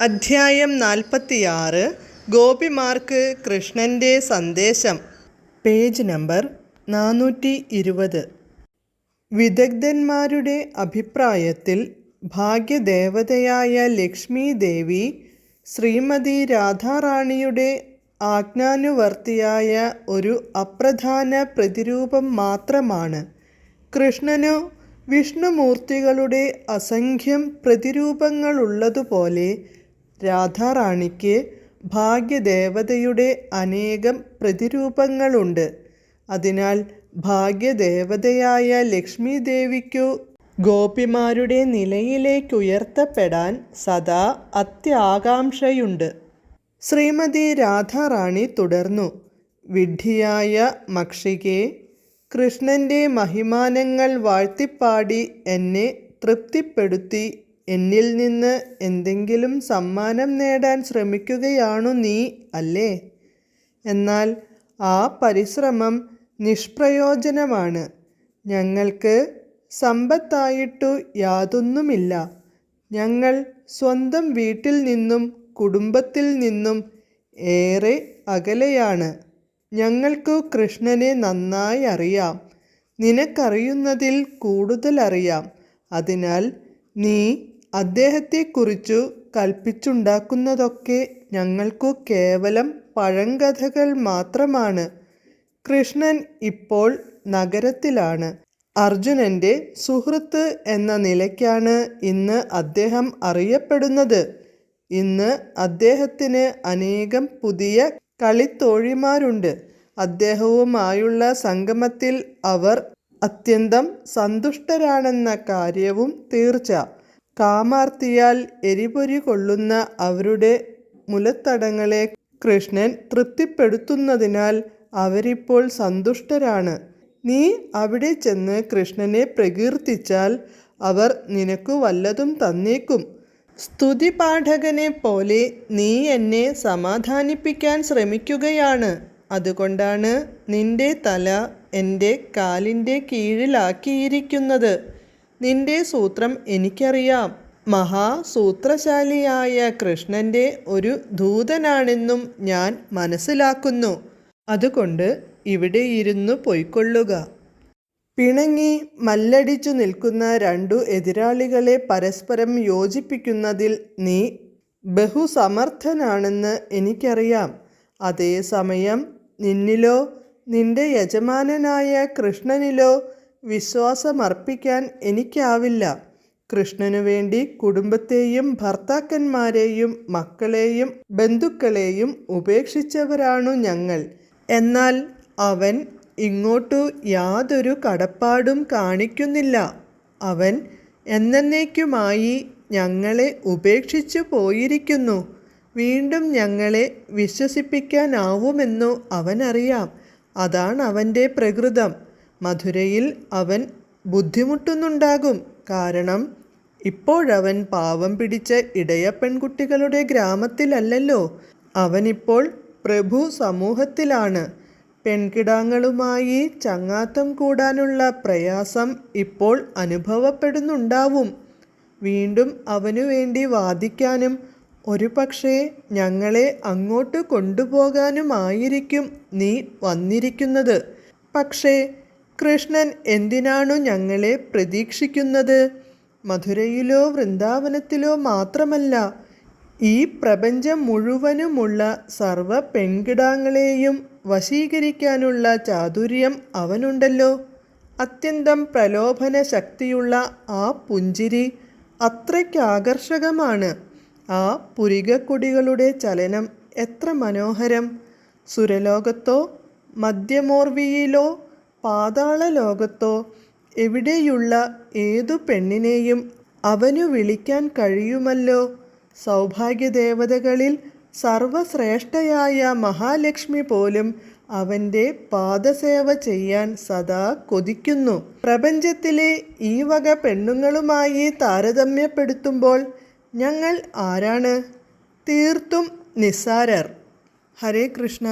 അധ്യായം നാൽപ്പത്തിയാറ്. ഗോപിമാർക്ക് കൃഷ്ണന്റെ സന്ദേശം. പേജ് നമ്പർ നാനൂറ്റി ഇരുപത് വിദഗ്ധന്മാരുടെ അഭിപ്രായത്തിൽ ഭാഗ്യദേവതയായ ലക്ഷ്മി ദേവി ശ്രീമതി രാധാറാണിയുടെ ആജ്ഞാനുവർത്തിയായ ഒരു അപ്രധാന പ്രതിരൂപം മാത്രമാണ് കൃഷ്ണനു വിഷ്ണുമൂർത്തികളുടെ അസംഖ്യം പ്രതിരൂപങ്ങളുള്ളതുപോലെ രാധാറാണിക്ക് ഭാഗ്യദേവതയുടെ അനേകം പ്രതിരൂപങ്ങളുണ്ട്. അതിനാൽ ഭാഗ്യദേവതയായ ലക്ഷ്മി ദേവിക്കു ഗോപിമാരുടെ നിലയിലേക്കുയർത്തപ്പെടാൻ സദാ അത്യാകാംക്ഷയുണ്ട്. ശ്രീമതി രാധാറാണി തുടർന്നു. വിഡ്ഢിയായ മക്ഷികെ കൃഷ്ണന്റെ മഹിമാനങ്ങൾ വാഴ്ത്തിപ്പാടി എന്നെ തൃപ്തിപ്പെടുത്തി എന്നിൽ നിന്ന് എന്തെങ്കിലും സമ്മാനം നേടാൻ ശ്രമിക്കുകയാണു നീ അല്ലേ? എന്നാൽ ആ പരിശ്രമം നിഷ്പ്രയോജനമാണ്. ഞങ്ങൾക്ക് സമ്പത്തായിട്ടു യാതൊന്നുമില്ല. ഞങ്ങൾ സ്വന്തം വീട്ടിൽ നിന്നും കുടുംബത്തിൽ നിന്നും ഏറെ അകലെയാണ്. ഞങ്ങൾക്കു കൃഷ്ണനെ നന്നായി അറിയാം. നിനക്കറിയുന്നതിൽ കൂടുതലറിയാം. അതിനാൽ നീ അദ്ദേഹത്തെക്കുറിച്ചു കൽപ്പിച്ചുണ്ടാക്കുന്നതൊക്കെ ഞങ്ങൾക്കു കേവലം പഴങ്കഥകൾ മാത്രമാണ്. കൃഷ്ണൻ ഇപ്പോൾ നഗരത്തിലാണ്. അർജുനന്റെ സുഹൃത്ത് എന്ന നിലയ്ക്കാണ് ഇന്ന് അദ്ദേഹം അറിയപ്പെടുന്നത്. ഇന്ന് അദ്ദേഹത്തിന് അനേകം പുതിയ കളിത്തോഴിമാരുണ്ട്. അദ്ദേഹവുമായുള്ള സംഗമത്തിൽ അവർ അത്യന്തം സന്തുഷ്ടരാണെന്ന കാര്യവും തീർച്ച. കാമാർത്തിയാൽ എരിപൊരി കൊള്ളുന്ന അവരുടെ മുലത്തടങ്ങളെ കൃഷ്ണൻ തൃപ്തിപ്പെടുത്തുന്നതിനാൽ അവരിപ്പോൾ സന്തുഷ്ടരാണ്. നീ അവിടെ ചെന്ന് കൃഷ്ണനെ പ്രകീർത്തിച്ചാൽ അവർ നിനക്കു വല്ലതും തന്നേക്കും. സ്തുതിപാഠകനെ പോലെ നീ എന്നെ സമാധാനിപ്പിക്കാൻ ശ്രമിക്കുകയാണ്. അതുകൊണ്ടാണ് നിന്റെ തല എന്റെ കാലിന്റെ കീഴിലാക്കിയിരിക്കുന്നത്. നിന്റെ സൂത്രം എനിക്കറിയാം. മഹാസൂത്രശാലിയായ കൃഷ്ണന്റെ ഒരു ദൂതനാണെന്നും ഞാൻ മനസ്സിലാക്കുന്നു. അതുകൊണ്ട് ഇവിടെ ഇരുന്നു പൊയ്ക്കൊള്ളുക. പിണങ്ങി മല്ലടിച്ചു നിൽക്കുന്ന രണ്ടു എതിരാളികളെ പരസ്പരം യോജിപ്പിക്കുന്നതിൽ നീ ബഹുസമർത്ഥനാണെന്ന് എനിക്കറിയാം. അതേസമയം നിന്നിലോ നിന്റെ യജമാനനായ കൃഷ്ണനിലോ വിശ്വാസമർപ്പിക്കാൻ എനിക്കാവില്ല. കൃഷ്ണനു വേണ്ടി കുടുംബത്തെയും ഭർത്താക്കന്മാരെയും മക്കളെയും ബന്ധുക്കളെയും ഉപേക്ഷിച്ചവരാണു ഞങ്ങൾ. എന്നാൽ അവൻ ഇങ്ങോട്ടു യാതൊരു കടപ്പാടും കാണിക്കുന്നില്ല. അവൻ എന്നേക്കുമായി ഞങ്ങളെ ഉപേക്ഷിച്ചു പോയിരിക്കുന്നു. വീണ്ടും ഞങ്ങളെ വിശ്വസിപ്പിക്കാനാവുമെന്നു അവനറിയാം. അതാണ് അവന്റെ പ്രകൃതം. മധുരയിൽ അവൻ ബുദ്ധിമുട്ടുന്നുണ്ടാകും. കാരണം ഇപ്പോഴവൻ പാവം പിടിച്ച ഇടയ പെൺകുട്ടികളുടെ ഗ്രാമത്തിലല്ലല്ലോ. അവനിപ്പോൾ പ്രഭു സമൂഹത്തിലാണ്. പെൺകിടാങ്ങളുമായി ചങ്ങാത്തം കൂടാനുള്ള പ്രയാസം ഇപ്പോൾ അനുഭവപ്പെടുന്നുണ്ടാവും. വീണ്ടും അവനു വേണ്ടി വാദിക്കാനും ഒരു പക്ഷേ ഞങ്ങളെ അങ്ങോട്ട് കൊണ്ടുപോകാനുമായിരിക്കും നീ വന്നിരിക്കുന്നത്. പക്ഷേ കൃഷ്ണൻ എന്തിനാണു ഞങ്ങളെ പ്രതീക്ഷിക്കുന്നത്? മധുരയിലോ വൃന്ദാവനത്തിലോ മാത്രമല്ല ഈ പ്രപഞ്ചം മുഴുവനുമുള്ള സർവ പെൺകിടാങ്ങളെയും വശീകരിക്കാനുള്ള ചാതുര്യം അവനുണ്ടല്ലോ. അത്യന്തം പ്രലോഭന ശക്തിയുള്ള ആ പുഞ്ചിരി അത്രയ്ക്ക് ആകർഷകമാണ്. ആ പുരികക്കൊടികളുടെ ചലനം എത്ര മനോഹരം. സുരലോകത്തോ മധ്യമോർവിയിലോ പാതാള ലോകത്തോ എവിടെയുള്ള ഏതു പെണ്ണിനെയും അവനു വിളിക്കാൻ കഴിയുമല്ലോ? സൗഭാഗ്യദേവതകളിൽ സർവശ്രേഷ്ഠയായ മഹാലക്ഷ്മി പോലും അവന്റെ പാദസേവ ചെയ്യാൻ സദാ കൊതിക്കുന്നു. പ്രപഞ്ചത്തിലെ ഈ വക പെണ്ണുങ്ങളുമായി താരതമ്യപ്പെടുത്തുമ്പോൾ ഞങ്ങൾ ആരാണ്? തീർത്തും നിസ്സാരർ. ഹരേ കൃഷ്ണ.